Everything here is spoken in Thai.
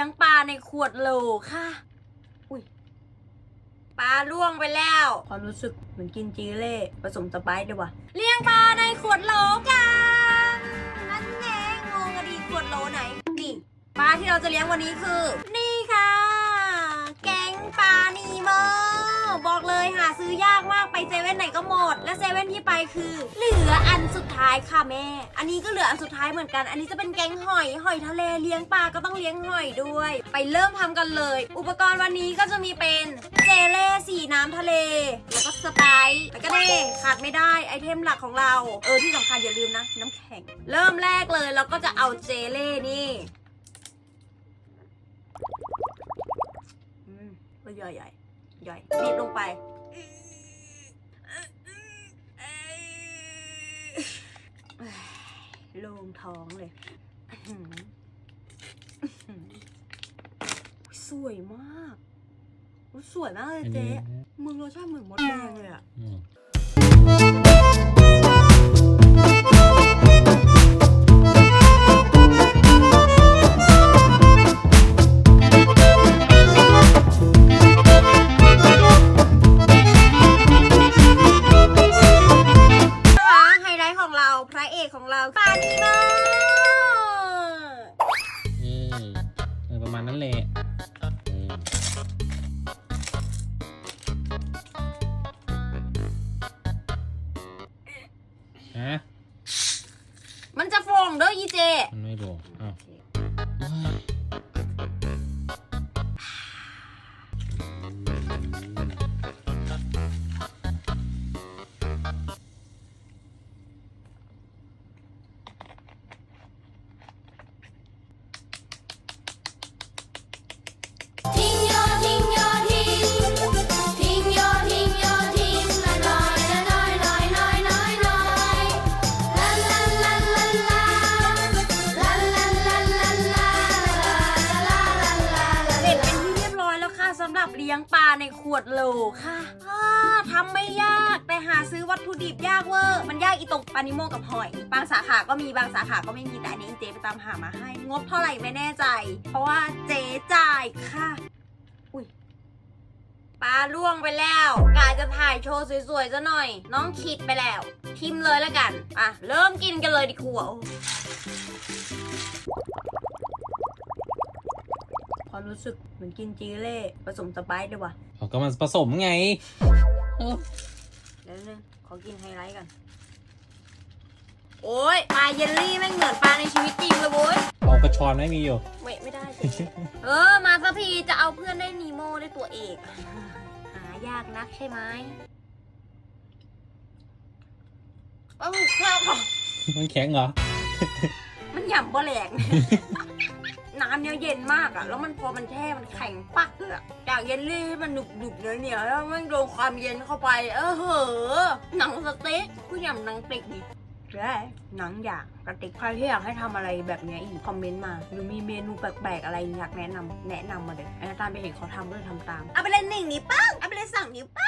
ลี้ยงปลาในขวดโหลค่ะ อุ้ยปลาล่วงไปแล้วความรู้สึกเหมือนกินจีเล่ผสมสไปซ์ด้วยวะเลี้ยงปลาในขวดโหลกันนั่นแน่งงกะดีขวดโหลไหน นี่ปลาที่เราจะเลี้ยงวันนี้คือ นี่ ปลานีโมบอกเลยหาซื้อยากมากไปเซเว่นไหนก็หมด และเซเว่นที่ไปคือ เหลืออันสุดท้ายค่ะแม่ อันนี้ก็เหลืออันสุดท้ายเหมือนกัน อันนี้จะเป็นแกงหอยหอยทะเลเลี้ยงปลาก็ต้องเลี้ยงหอยด้วย ไปเริ่มทำกันเลย อุปกรณ์วันนี้ก็จะมีเป็นเจเล่สีน้ำทะเล แล้วก็สไปซ์แล้วก็เน่ขาดไม่ได้ไอเทมหลักของเรา เออที่สำคัญอย่าลืมนะ น้ำแข็ง เริ่มแรกเลยเราก็จะเอาเจเล่นี่ อืมก็ ย่อยใหญ่ใหญ่บีบลงไป โล่งท้องเลยอื้อหืออื้อหือสวยมากอุ๊ยสวยมากเลยเจ๊มึงรสชาติเหมือนมดแดงเลยอะ แหละเออฮะมันจะฟองเด้ออีเจ มันไม่บอก บเลี้ยงปลาในขวดโหลค่ะอ่าทำไม่ยากแต่หาซื้อวัตถุดิบยากเวอร์ มันยากอีตรงปลานิโมกับหอย บางสาขาก็มีบางสาขาก็ไม่มีแต่อันนี้เจ๊ไปตามหามาให้ งบเท่าไหร่ไม่แน่ใจ เพราะว่าเจ๊จ่ายค่ะอุ้ยปลาล่วงไปแล้วกายจะถ่ายโชว์สวยๆซะหน่อย น้องคิดไปแล้วทิมเลยแล้วกัน อะ เริ่มกินกันเลยดีกว่า รู้สึกเหมือนกินจีเล่ผสมสไปซ์ด้วยวะเขาก็มันผสมไงเออเดี๋ยวนึงขอกินไฮไลท์กันโอ้ยปลาเยลลี่แม่งเหมือนปลาในชีวิตจริงเลยโว้ยเอากระชอนไม่มีอยู่ ไม่ไม่ได้เจ๊เออ มาสักทีจะเอาเพื่อนได้นีโมได้ตัวเอก หายากนักใช่ไหมปลาหมึกข้าวของมันแข็งเหรอ มันหย่ำบ่แหลก น้ำเนี่ยเย็นมากอะแล้วมันพอมันแช่มันแข็งปักเลยอะจากเยลลี่ที่มันหนุบหนุบเหนียวเหนียวแล้วมันโดนความเย็นเข้าไป เออเหอะหนังสเต๊กกูยำหนังติ๊กดิได้หนังอยากกระติกใครที่อยากให้ทำอะไรแบบนี้อีกคอมเมนต์มา หรือมีเมนูแปลกๆอะไรอยากแนะนำแนะนำมาเลยอ้ตามไปเห็นเขาทำก็เลยทำตามเอาไปเลยหนึ่งนิ้วป้งเอาไปเลยสองนิ้วป้ง